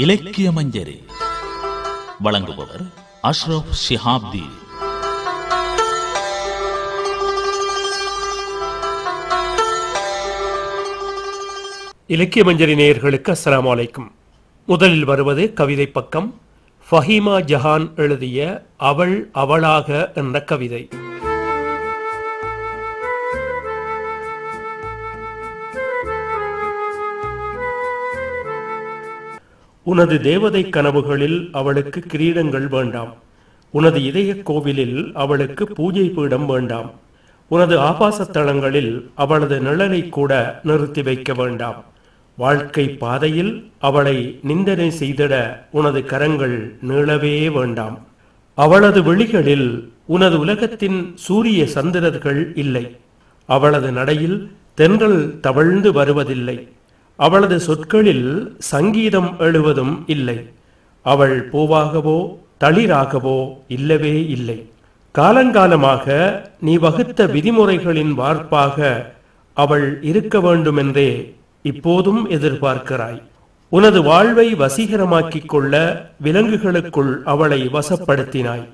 இலக்கிய மஞ்சரி வழங்குபவர் அஷ்ரப் ஷிஹாப்தி. இலக்கிய மஞ்சரி நேயர்களுக்கு அஸ்லாம் வலைக்கும் முதலில் வருவது கவிதை பக்கம். ஃபஹீமா ஜஹான் எழுதிய அவள் அவளாக என்ற கவிதை. உனது தேவதை கனவுகளில் அவளுக்கு கிரீடங்கள் வேண்டாம். உனது இதய கோவிலில் அவளுக்கு பூஜை பீடம் வேண்டாம். உனது ஆபாச தளங்களில் அவளது நிழலை கூட நிறுத்தி வைக்க வேண்டாம். வாழ்க்கை பாதையில் அவளை நிந்தனை செய்திட உனது கரங்கள் நீளவே வேண்டாம். அவளது விழிகளில் உனது உலகத்தின் சூரிய சந்திரர்கள் இல்லை. அவளது நடையில் தென்றல் தவழ்ந்து வருவதில்லை. அவளது சொற்களில் சங்கீதம் எழுவதும் இல்லை. அவள் பூவாகவோ தளிராகவோ இல்லவே இல்லை. காலங்காலமாக நீ வகுத்த விதிமுறைகளின் வார்ப்பாக அவள் இருக்க வேண்டுமென்றே இப்போதும் எதிர்பார்க்கிறாய். உனது வாழ்வை வசீகரமாக்கிக் கொள்ள விலங்குகளுக்குள் அவளை வசப்படுத்தினாய்.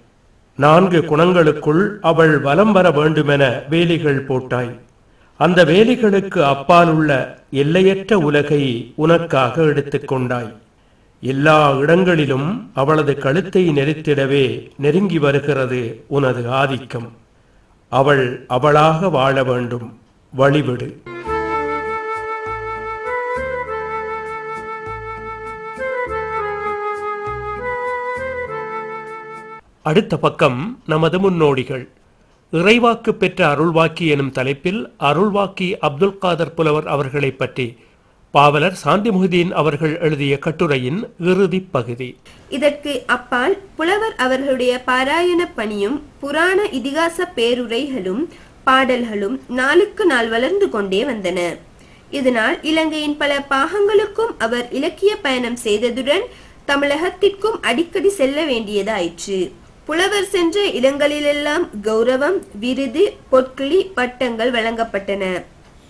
நான்கு குணங்களுக்குள் அவள் வலம் வர வேண்டுமென வேலிகள் போட்டாய். அந்த வேலிகளுக்கு அப்பாலுள்ள எல்லையற்ற உலகை உனக்காக எடுத்துக்கொண்டாய் எல்லா இடங்களிலும் அவளது கழுத்தை நெரித்திடவே நெருங்கி வருகிறது உனது ஆதிக்கம். அவள் அவளாக வாழ வேண்டும். வழிவிடு. அடுத்த பக்கம் நமது முன்னோடிகள். இறைவாக்கு பெற்ற அருள்வாக்கி எனும் தலைப்பில் அருள்வாக்கி அப்துல் காதர் புலவர் அவர்களை பற்றி பாவலர் சாந்தி முஹிதீன் அவர்கள் எழுதிய கட்டுரையின் இறுதி பகுதி. இதற்கு அப்பால் புலவர் அவர்களுடைய பாராயண பணியும் புராண இதிகாச பேருரைகளும் பாடல்களும் நாளுக்கு நாள் வளர்ந்து கொண்டே வந்தன. இதனால் இலங்கையின் பல பாகங்களுக்கும் அவர் இலக்கிய பயணம் செய்ததுடன் தமிழகத்திற்கும் அடிக்கடி செல்ல வேண்டியதாயிற்று. புலவர் சென்ற இடங்களிலெல்லாம் கௌரவம் விருது பொற்கிளி பட்டங்கள் வழங்கப்பட்டன.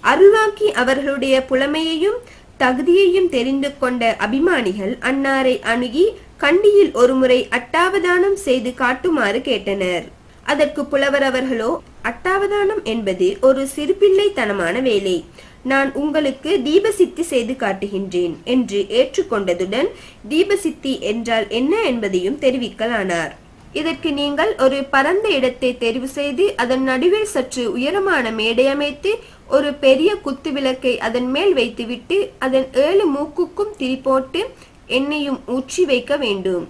அருள்வாக்கி அவர்களுடைய புலமையையும் தகுதியையும் தெரிந்து கொண்ட அபிமானிகள் அன்னாரை அணுகி கண்டியில் ஒருமுறை அட்டாவதானம் செய்து காட்டுமாறு கேட்டனர். அதற்கு புலவர் அவர்களோ அட்டாவதானம் என்பது ஒரு சிறுபிள்ளைத்தனமான வேலை. நான் உங்களுக்கு தீபசித்தி செய்து காட்டுகின்றேன் என்று ஏற்றுக்கொண்டதுடன் தீபசித்தி என்றால் என்ன என்பதையும் தெரிவிக்கலானார். இதற்கு நீங்கள் ஒரு பரந்த இடத்தை தெரிவு செய்து அதன் நடுவில் சற்று உயரமான மேடை அமைத்து ஒரு பெரிய குத்து விளக்கை அதன் மேல் வைத்துவிட்டு அதன் ஏழு மூக்குக்கும் திரி போட்டு எண்ணெயும் ஊற்றி வைக்க வேண்டும்.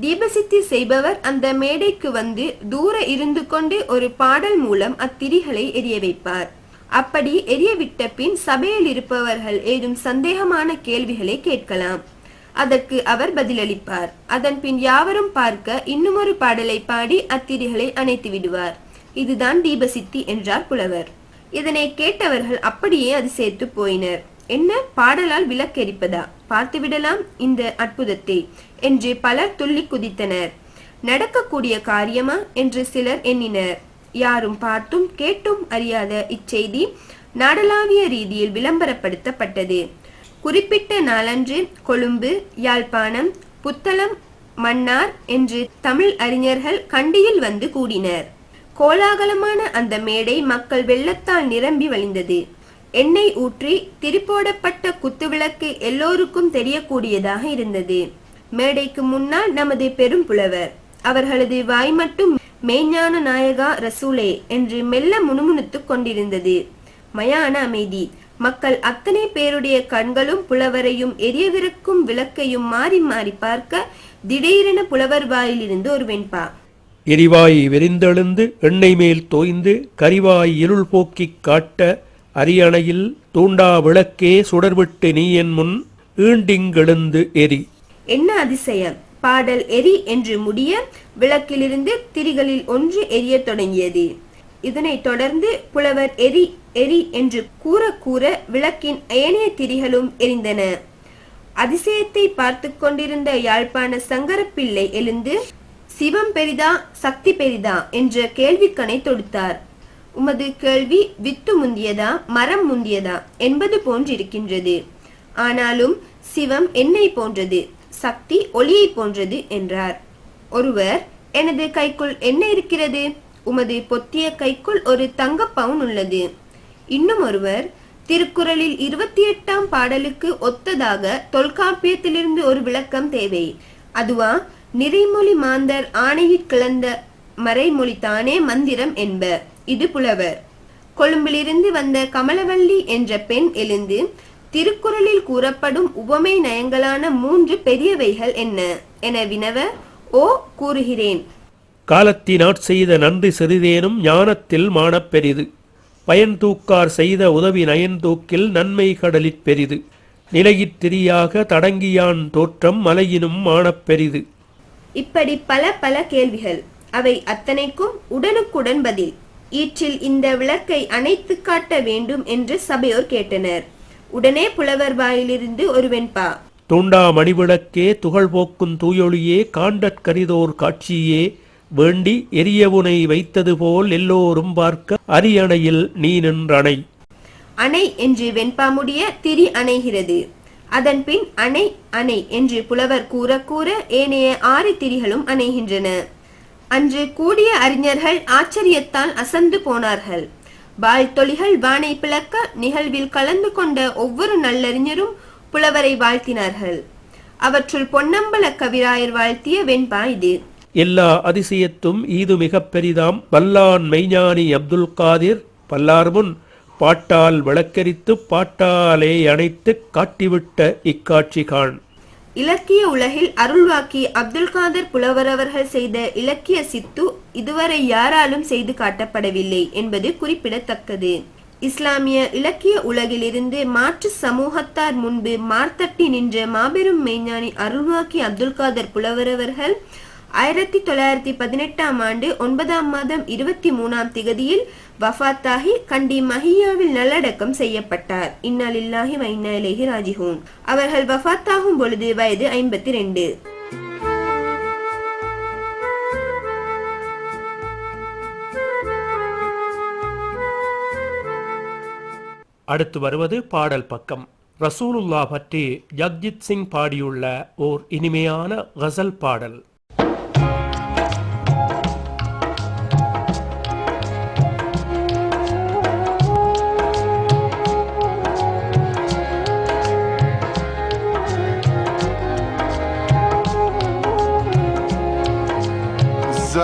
தீபசித்தி செய்பவர் அந்த மேடைக்கு வந்து தூர இருந்து கொண்டு ஒரு பாடல் மூலம் அத்திரிகளை எரிய வைப்பார். அப்படி எரியவிட்ட பின் சபையில் இருப்பவர்கள் ஏதும் சந்தேகமான கேள்விகளை கேட்கலாம். அதற்கு அவர் பதிலளிப்பார். அதன் பின் யாவரும் பார்க்க இன்னுமொரு பாடலை பாடி அத்திரிகளை அணைத்து விடுவார். இதுதான் தீபசித்தி என்றார் புலவர். இதனை கேட்டவர்கள் அப்படியே அது சேர்த்து போயினர். என்ன? பாடலால் விளக்கெரிப்பதா? பார்த்துவிடலாம் இந்த அற்புதத்தை என்று பலர் துள்ளி குதித்தனர். நடக்கக்கூடிய காரியமா? என்று சிலர் எண்ணினர். யாரும் பார்த்தும் கேட்டும் அறியாத இச்செய்தி நாடளாவிய ரீதியில் விளம்பரப்படுத்தப்பட்டது. குறிப்பிட்ட நாளன்று கொழும்பு யாழ்ப்பாணம் புத்தளம் மன்னார் என்று தமிழ் அறிஞர்கள் கண்டியில் வந்து கூடினர். கோலாகலமான அந்த மேடை மக்கள் வெள்ளத்தால் நிரம்பி வழிந்தது. எண்ணெய் ஊற்றி திருப்போடப்பட்ட குத்துவிளக்கு எல்லோருக்கும் தெரியக்கூடியதாக இருந்தது. மேடைக்கு முன்னால் நமது பெரும் புலவர் அவர்களது வாய் மட்டும் மெய்ஞான நாயகா ரசூலே என்று மெல்ல முணுமுணுத்துக் கொண்டிருந்தது. மயான அமைதி மக்கள் அத்தனை பேருடைய கண்களும் புலவரையும் எரியவிருக்கும் விளக்கையும் மாறி மாறி பார்க்க திடீரென புலவர் வாயிலிருந்து ஒரு வெண்பா. எரிவாய் விரிந்தெழுந்து எண்ணெய் மேல் தோய்ந்து கரிவாய் இருள் போக்கிக் காட்ட அரியணையில் தூண்டா விளக்கே சுடர்விட்டு நீ என் முன் ஈண்டிங்கெழுந்து எரி. என்ன அதிசயம்? பாடல் எரி என்று முடிய விளக்கிலிருந்து திரிகளில் ஒன்று எரியத் தொடங்கியது. இதனைத் தொடர்ந்து புலவர் எரி எரி என்று கூற கூற விளக்கின் ஏனைய திரிகளும் எரிந்தன. அதிசயத்தை பார்த்து கொண்டிருந்த யாழ்ப்பாண சங்கரப்பிள்ளை எழுந்து சிவம் பெரிதா சக்தி பெரிதா? என்ற கேள்விக்கணை தொடுத்தார். உமது கேள்வி வித்து முந்தியதா மரம் முந்தியதா? என்பது போன்றிருக்கின்றது. ஆனாலும் சிவம் என்னை போன்றது சக்தி ஒளியை போன்றது என்றார். ஒருவர் எனது கைக்குள் என்ன இருக்கிறது? உமது பொத்திய கைக்குள் ஒரு தங்க பவுன் உள்ளது. இன்னும் ஒருவர் திருக்குறளில் இருபத்தி எட்டாம் பாடலுக்கு ஒத்ததாக தொல்காப்பியத்திலிருந்து ஒரு விளக்கம் தேவை. அதுவா நிறைமொழி மாந்தர் ஆணையிற் கிளந்த மறைமொழி தானே மந்திரம் என்ப. இது புலவர். கொழும்பிலிருந்து வந்த கமலவள்ளி என்ற பெண் எழுந்து திருக்குறளில் கூறப்படும் உவமை நயங்களான மூன்று பெரியவைகள் என்ன என வினவ ஓ கூறுகிறேன். காலத்தினாற் செய்த நன்றி சிறிதேனும் ஞானத்தில் மானப்பெரிது பெரிது பயன் தூக்கார் செய்த உதவி நயன் தூக்கில் நன்மை கடலிற் பெரிது. நிலையிற் திரியாக தடங்கியான் தோற்றம் மலையினும் மாணப் பெரிது. இப்படி பல பல கேள்விகள். அவை அத்தனைக்கும் உடனுக்குடன் பதில். ஈற்றில் இந்த விளக்கை அணைத்து காட்ட வேண்டும் என்று சபையோர் கேட்டனர். உடனே புலவர் வாயிலிருந்து ஒரு வெண்பா தூண்டா மணிவிளக்கே துகள் போக்கும் தூயொளியே காண்டற்கரிதோர் காட்சியே வேண்டி எரியவுனை வைத்தது போல் எல்லோரும் பார்க்க அரியணையில் நீ நின்றணை. அணை என்று வெண்பா முடிய திரி அணைகிறது. அதன் பின் அணை அணை என்று புலவர் கூற கூற ஏனைய ஆறு திரிகளும் அணைகின்றன. அன்று கூடிய அறிஞர்கள் ஆச்சரியத்தால் அசந்து போனார்கள். வாழ்த்தொழிகள் வானை பிளக்க நிகழ்வில் கலந்து கொண்ட ஒவ்வொரு நல்லறிஞரும் புலவரை வாழ்த்தினார்கள். அவற்றுள் பொன்னம்பல கவிராயர் வாழ்த்திய வெண்பா இது. எல்லா அதிசயத்தும் ஈது மிக பெரிதாம். வல்லான் மெய்ஞானி அப்துல் காதிர் பல்லார்முன் பாட்டால் விளக்கரித்து பாட்டாலே அணைத்து காட்டிவிட்ட இக்காட்சி காண் இலக்கிய உலகில் அருள்வாக்கி அப்துல் காதர் புலவர் அவர்கள் செய்த இலக்கிய சித்து இதுவரை யாராலும் செய்து காட்டப்படவில்லை என்பது குறிப்பிடத்தக்கது. இஸ்லாமிய இலக்கிய உலகிலிருந்து மாற்று சமூகத்தார் முன்பு மார்த்தட்டி நின்ற மாபெரும் மெய்ஞானி அருள்வாக்கி அப்துல் காதர் புலவர் அவர்கள் ஆயிரத்தி தொள்ளாயிரத்தி பதினெட்டாம் ஆண்டு ஒன்பதாம் மாதம் இருபத்தி மூணாம் திகதியில் வஃத்தாகி கண்டி மஹியாவில் நல்லடக்கம் செய்யப்பட்டார். இன்னாலில்லாஹி வ ராஜிஹூன் அவர்கள் வஃபாத்தாகும் பொழுது வயது ஐம்பத்தி ரெண்டு. அடுத்து வருவது பாடல் பக்கம். ரசூலுல்லா பற்றி ஜக்ஜித் சிங் பாடியுள்ள ஓர் இனிமையான கசல் பாடல்.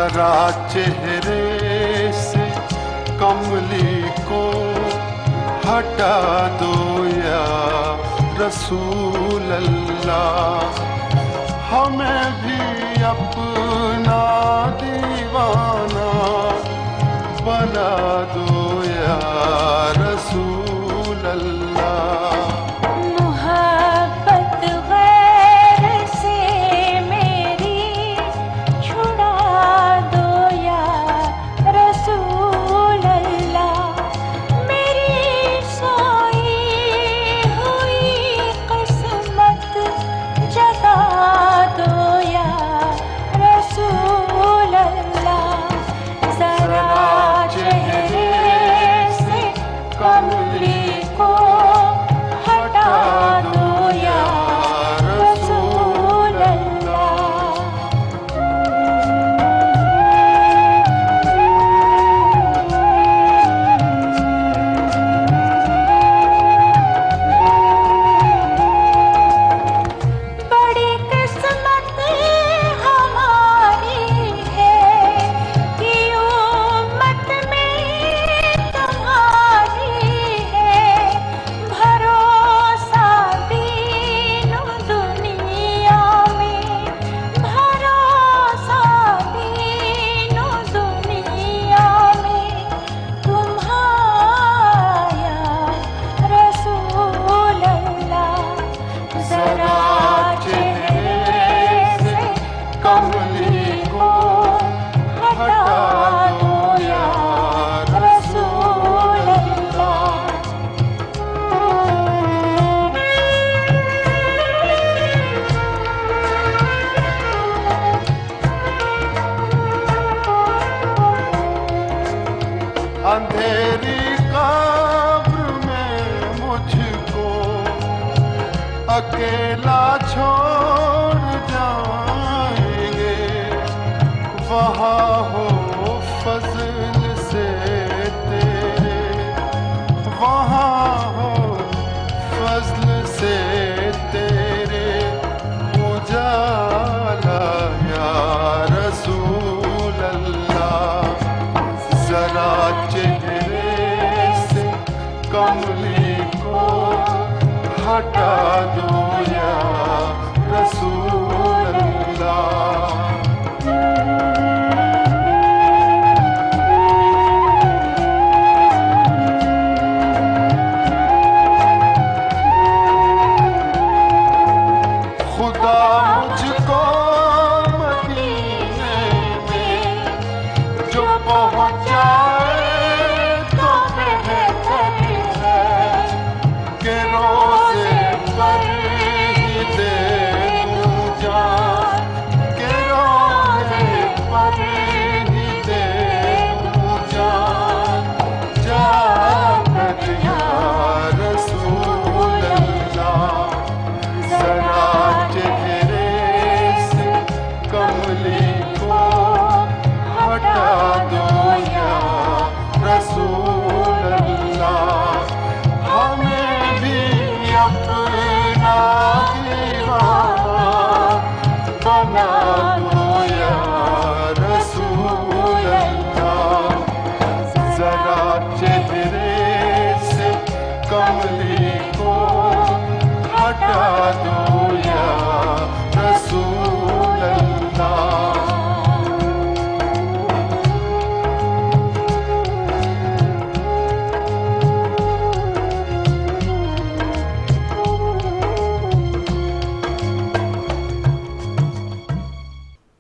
जरा चेहरे से कमली को हटा दो या रसूल अल्लाह। हमें भी अपना दीवाना बना दो या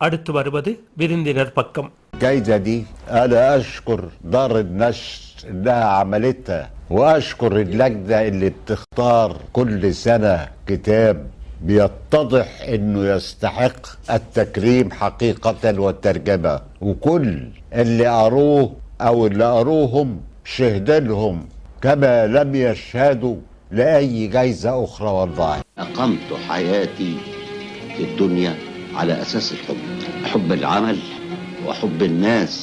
அடுத்து வருவது விருந்தினர் பக்கம் الجايزة دي أنا أشكر دار النشر إنها عملتها وأشكر اللجنة اللي بتختار كل سنة كتاب بيتضح إنه يستحق التكريم حقيقة والترجمة وكل اللي قروه أو اللي قروهم شهدلهم كما لم يشهدوا لأي جايزة أخرى والله أقمت حياتي في الدنيا على أساس الحب حب العمل وحب الناس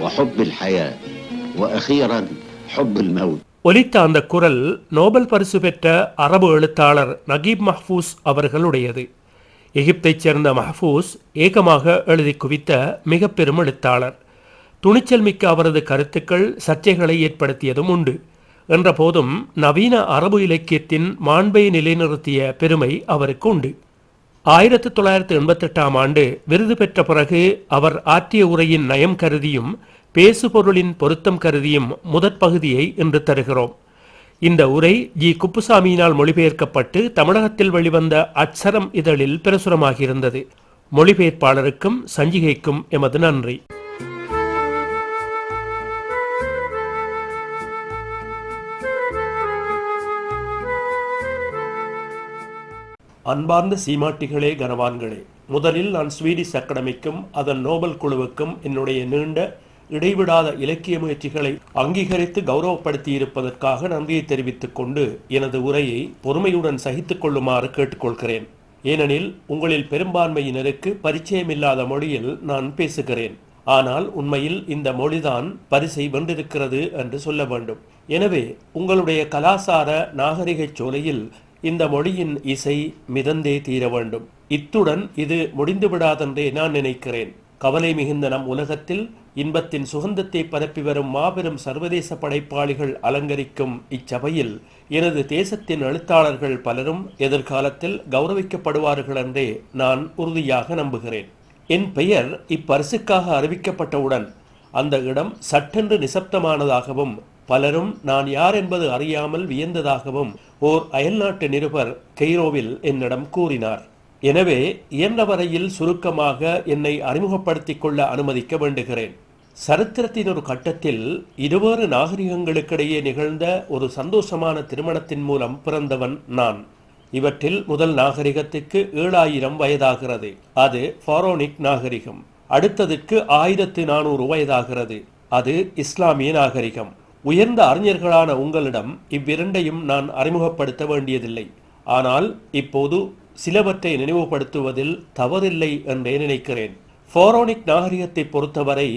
وحب الحياة وأخيرا حب الموت ஒலித்த அந்த குரல் நோபல் பரிசு பெற்ற அரபு எழுத்தாளர் நகீப் மஹ்பூஸ் அவர்களுடையது எகிப்தைச் சேர்ந்த மஹ்பூஸ் ஏகமாக எழுதி குவித்த மிக பெரும் எழுத்தாளர் துணிச்சல் மிக்க அவரது கருத்துக்கள் சர்ச்சைகளை ஏற்படுத்தியதும் உண்டு என்ற போதும் நவீன அரபு இலக்கியத்தின் மாண்பை நிலைநிறுத்திய பெருமை அவருக்கு உண்டு ஆயிரத்தி தொள்ளாயிரத்தி எண்பத்தெட்டாம் ஆண்டு விருது பெற்ற பிறகு அவர் ஆற்றிய உரையின் நயம் கருதியும் பேசுபொருளின் பொருத்தம் கருதியும் முதற் பகுதியை இன்று தருகிறோம். இந்த உரை ஜி. குப்புசாமியினால் மொழிபெயர்க்கப்பட்டு தமிழகத்தில் வெளிவந்த அட்சரம் இதழில் பிரசுரமாகியிருந்தது. மொழிபெயர்ப்பாளருக்கும் சஞ்சிகைக்கும் எமது நன்றி. அன்பார்ந்த சீமாட்டிகளே கனவான்களே. முதலில் நான் ஸ்வீடிஷ் அகாடமிக்கும் அதன் நோபல் குழுவுக்கும் என்னுடைய நீண்ட இடைவிடாத இலக்கிய முயற்சிகளை அங்கீகரித்து கௌரவப்படுத்தி இருப்பதற்காக நன்றியை தெரிவித்துக் கொண்டு எனது உரையை பொறுமையுடன் சகித்துக் கொள்ளுமாறு கேட்டுக்கொள்கிறேன். ஏனெனில் உங்களில் பெரும்பான்மையினருக்கு பரிச்சயமில்லாத மொழியில் நான் பேசுகிறேன். ஆனால் உண்மையில் இந்த மொழிதான் பரிசை வென்றிருக்கிறது என்று சொல்ல வேண்டும். எனவே உங்களுடைய கலாசார நாகரிகச் சோலையில் இந்த மொழியின் இசை மிதந்தே தீர வேண்டும். இத்துடன் இது முடிந்துவிடாதென்றே நான் நினைக்கிறேன். கவலை மிகுந்த நம் உலகத்தில் இன்பத்தின் சுகந்தத்தை பரப்பி வரும் மாபெரும் சர்வதேச படைப்பாளிகள் அலங்கரிக்கும் இச்சபையில் எனது தேசத்தின் எழுத்தாளர்கள் பலரும் எதிர்காலத்தில் கௌரவிக்கப்படுவார்கள் என்றே நான் உறுதியாக நம்புகிறேன். என் பெயர் இப்பரிசுக்காக அறிவிக்கப்பட்டவுடன் அந்த இடம் சட்டென்று நிசப்தமானதாகவும் பலரும் நான் யார் என்பது அறியாமல் வியந்ததாகவும் ஓர் அயல்நாட்டு நிருபர் கெய்ரோவில் என்னிடம் கூறினார். எனவே இயன்றவரையில் சுருக்கமாக என்னை அறிமுகப்படுத்திக் கொள்ள அனுமதிக்க வேண்டுகிறேன். சரித்திரத்தின் ஒரு கட்டத்தில் இருவேறு நாகரிகங்களுக்கிடையே நிகழ்ந்த ஒரு சந்தோஷமான திருமணத்தின் மூலம் பிறந்தவன் நான். இவற்றில் முதல் நாகரிகத்துக்கு ஏழாயிரம் வயதாகிறது. அது ஃபாரோனிக் நாகரிகம். அடுத்ததுக்கு ஆயிரத்து நானூறு வயதாகிறது. அது இஸ்லாமிய நாகரிகம். உயர்ந்த அறிஞர்களான உங்களிடம் இவ்விரண்டையும் நான் அறிமுகப்படுத்த வேண்டியதில்லை. ஆனால் இப்போது சிலவற்றை நினைவுபடுத்துவதில் தவறில்லை என்றே நினைக்கிறேன். ஃபோரோனிக் நாகரிகத்தை பொறுத்தவரை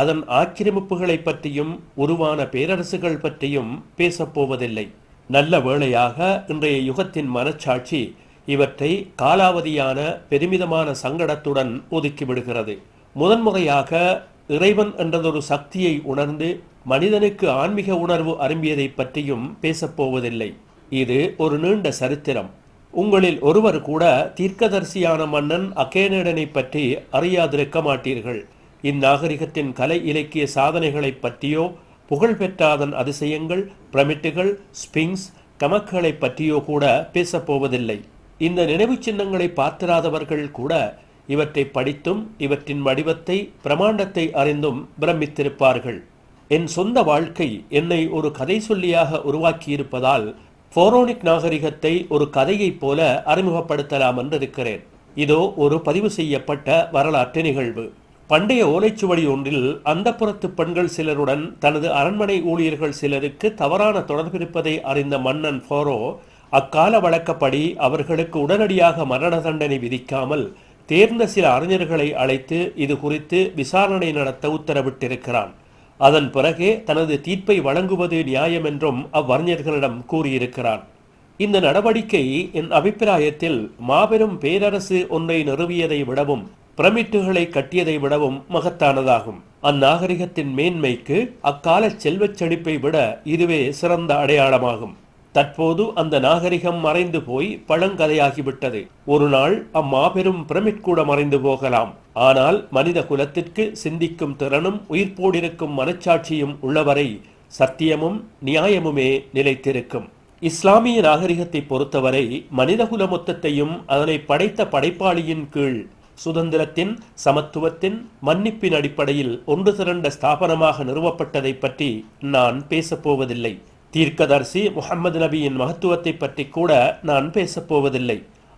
அதன் ஆக்கிரமிப்புகளை பற்றியும் உருவான பேரரசுகள் பற்றியும் பேசப்போவதில்லை நல்ல வேளையாக இன்றைய யுகத்தின் மனச்சாட்சி இவற்றை காலாவதியான பெருமிதமான சங்கடத்துடன் ஒதுக்கிவிடுகிறது முதன்முறையாக இறைவன் என்றதொரு சக்தியை உணர்ந்து மனிதனுக்கு ஆன்மீக உணர்வு அரும்பியதை பற்றியும் பேசப்போவதில்லை இது ஒரு நீண்ட சரித்திரம். உங்களில் ஒருவர் கூட தீர்க்கதரிசியான மன்னன் அகேனடனை பற்றி அறியாதிருக்க மாட்டீர்கள். இந்நாகரிகத்தின் கலை இலக்கிய சாதனைகளைப் பற்றியோ புகழ்பெற்றாதன் அதிசயங்கள் பிரமிட்டுகள் ஸ்பிங்ஸ் கமக்களை பற்றியோ கூட பேசப்போவதில்லை இந்த நினைவுச் சின்னங்களை பார்த்திராதவர்கள் கூட இவற்றை படித்தும் இவற்றின் வடிவத்தை பிரமாண்டத்தை அறிந்தும் பிரமித்திருப்பார்கள். என் சொந்த வாழ்க்கை என்னை ஒரு கதை சொல்லியாக உருவாக்கியிருப்பதால் போரோனிக் நாகரிகத்தை ஒரு கதையைப் போல அறிமுகப்படுத்தலாம் என்றிருக்கிறேன். இதோ ஒரு பதிவு செய்யப்பட்ட வரலாற்று நிகழ்வு. பண்டைய ஓலைச்சுவடி ஒன்றில் அந்தப்புறத்து பெண்கள் சிலருடன் தனது அரண்மனை ஊழியர்கள் சிலருக்கு தவறான தொடர்பிருப்பதை அறிந்த மன்னன் போரோ அக்கால வழக்கப்படி அவர்களுக்கு உடனடியாக மரண தண்டனை விதிக்காமல் தேர்ந்த சில அறிஞர்களை அழைத்து இது குறித்து விசாரணை நடத்த உத்தரவிட்டிருக்கிறான். அதன் பிறகே தனது தீர்ப்பை வழங்குவது நியாயம் என்றும் அவ்வறிஞர்களிடம் கூறியிருக்கிறான். இந்த நடவடிக்கை என் அபிப்பிராயத்தில் மாபெரும் பேரரசு ஒன்றை நிறுவியதை விடவும் பிரமிட்டுகளை கட்டியதை விடவும் மகத்தானதாகும். அந்நாகரிகத்தின் மேன்மைக்கு அக்கால செல்வச் செழிப்பை விட இதுவே சிறந்த அடையாளமாகும். தற்போது அந்த நாகரிகம் மறைந்து போய் பழங்கதையாகிவிட்டது. ஒரு நாள் அம்மாபெரும் பிரமிட் கூட மறைந்து போகலாம். ஆனால் மனித குலத்திற்கு சிந்திக்கும் திறனும் உயிர்ப்போடிருக்கும் மனச்சாட்சியும் உள்ளவரை சத்தியமும் நியாயமுமே நிலைத்திருக்கும். இஸ்லாமிய நாகரிகத்தை பொறுத்தவரை மனிதகுல மொத்தத்தையும் அதனை படைத்த படைப்பாளியின் கீழ் சுதந்திரத்தின் சமத்துவத்தின் மன்னிப்பின் அடிப்படையில் ஒன்று திரண்ட ஸ்தாபனமாக நிறுவப்பட்டதை பற்றி நான் பேசப்போவதில்லை. தீர்க்கதரிசி முகமது நபியின் மகத்துவத்தை பற்றி கூட நான் பேசப்போவதில்லை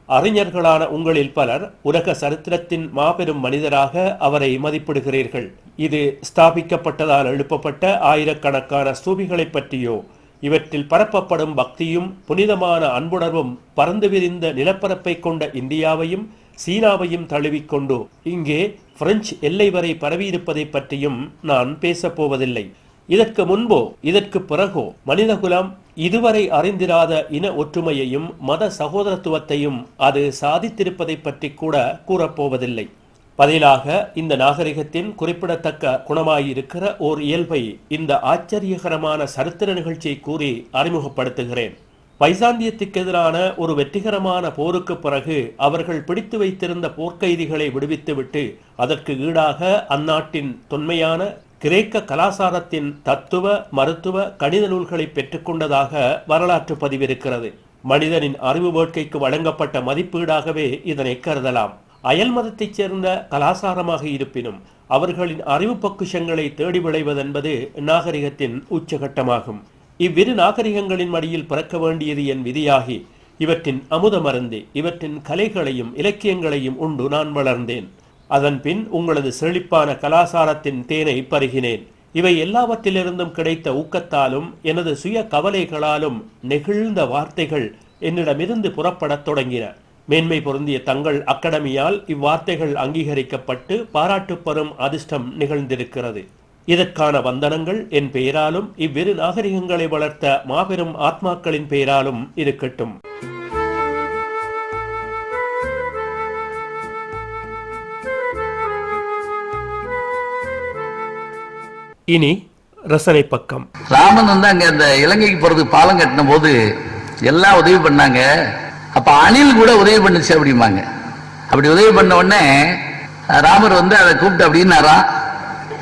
அறிஞர்களான உங்களில் பலர் உலக சரித்திரத்தின் மாபெரும் மனிதராக அவரை மதிப்பிடுகிறீர்கள். இது ஸ்தாபிக்கப்பட்டதால் எழுப்பப்பட்ட ஆயிரக்கணக்கான ஸ்தூபிகளை பற்றியோ இவற்றில் பரப்பப்படும் பக்தியும் புனிதமான அன்புணர்வும் பறந்து விரிந்த நிலப்பரப்பை கொண்ட இந்தியாவையும் சீனாவையும் தழுவிக்கொண்டு இங்கே பிரெஞ்சு எல்லை வரை பரவியிருப்பதை பற்றியும் நான் பேசப்போவதில்லை இதற்கு முன்போ இதற்கு பிறகோ மனிதகுலம் இதுவரை அறிந்திராத இன ஒற்றுமையையும் மத சகோதரத்துவத்தையும் அது சாதித்திருப்பதை பற்றி கூட கூறப்போவதில்லை. பதிலாக இந்த நாகரிகத்தின் குறிப்பிடத்தக்க குணமாயிருக்கிற ஓர் இயல்பை இந்த ஆச்சரியகரமான சரித்திர நிகழ்ச்சியை கூறி அறிமுகப்படுத்துகிறேன். பைசாந்தியத்துக்கு எதிரான ஒரு வெற்றிகரமான போருக்கு பிறகு அவர்கள் பிடித்து வைத்திருந்த போர்க்கைதிகளை விடுவித்துவிட்டு அதற்கு ஈடாக அந்நாட்டின் தொன்மையான கிரேக்க கலாசாரத்தின் தத்துவ மருத்துவ கணித நூல்களை பெற்றுக்கொண்டதாக வரலாற்று பதிவிருக்கிறது. மனிதனின் அறிவு வேட்கைக்கு வழங்கப்பட்ட மதிப்பீடாகவே இதனை கருதலாம். அயல் மதத்தைச் சேர்ந்த கலாசாரமாக இருப்பினும் அவர்களின் அறிவு பொக்குஷங்களை தேடி விளைவதென்பது நாகரிகத்தின் உச்சகட்டமாகும். இவ்விரு நாகரிகங்களின் மடியில் பிறக்க வேண்டியது என் விதியாகி இவற்றின் அமுதமருந்தே இவற்றின் கலைகளையும் இலக்கியங்களையும் உண்டு நான் வளர்ந்தேன். அதன்பின் உங்களது செழிப்பான கலாசாரத்தின் தேனை பருகினேன். இவை எல்லாவற்றிலிருந்தும் கிடைத்த ஊக்கத்தாலும் எனது சுய கவலைகளாலும் நெகிழ்ந்த வார்த்தைகள் என்னிடமிருந்து புறப்படத் தொடங்கின. மேன்மை பொருந்திய தங்கள் அக்கடமியால் இவ்வார்த்தைகள் அங்கீகரிக்கப்பட்டு பாராட்டு பெறும் அதிர்ஷ்டம் நிகழ்ந்திருக்கிறது. இதற்கான வந்தனங்கள் என் பெயராலும் இவ்விரு நாகரிகங்களை வளர்த்த மாபெரும் ஆத்மாக்களின் பெயராலும் இருக்கட்டும். இனி ரசனை பக்கம். ராமன் வந்து அங்க அந்த இலங்கைக்கு போறதுக்கு பாலம் கட்டின போது எல்லாம் உதவி பண்ணாங்க. அப்ப அணில் கூட உதவி பண்ணுச்சு அப்படிம்பாங்க. அப்படி உதவி பண்ண உடனே ராமர் வந்து அதை கூப்பிட்டு அப்படின்னாராம்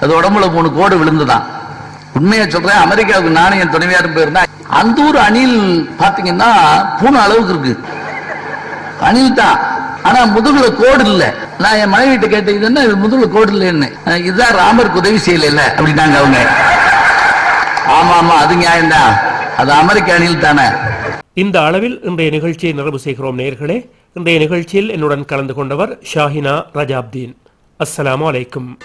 அது உடம்புல மூணு கோடு விழுந்துதான். உண்மையை சொல்றேன் அமெரிக்காவுக்கு நானும் என் துணைவியாரும் போயிருந்தா அந்த ஊர் அணில் பாத்தீங்கன்னா பூனை அளவுக்கு இருக்கு. அணில் தான். ஆனா முதுகுல கோடு இல்ல. நான் என் மனைவி கிட்ட கேட்டேன் இது என்ன? இது முதுகுல கோடு இல்லைன்னு. இதுதான் ராமருக்கு உதவி செய்யல அப்படின்னாங்க அவங்க. ஆமா ஆமா அது நியாயம்தான். அது அமெரிக்க அணில் தானே. இந்த அளவில் இன்றைய நிகழ்ச்சியை நிறைவு செய்கிறோம் நேர்களே. இன்றைய நிகழ்ச்சியில் என்னுடன் கலந்து கொண்டவர் ஷாஹினா ரஜாப்தீன். அஸ்ஸலாமு அலைக்கும்.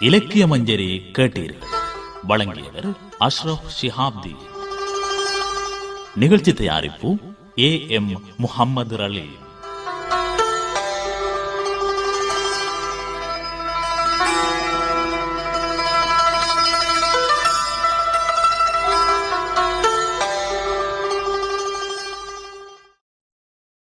இலக்கிய மஞ்சரி கேட்டீர்கள். வழங்கியவர் அஷ்ரப் ஷிஹாப்தி. நிகழ்ச்சி தயாரிப்பு ஏ எம் முஹம்மது ரலீம்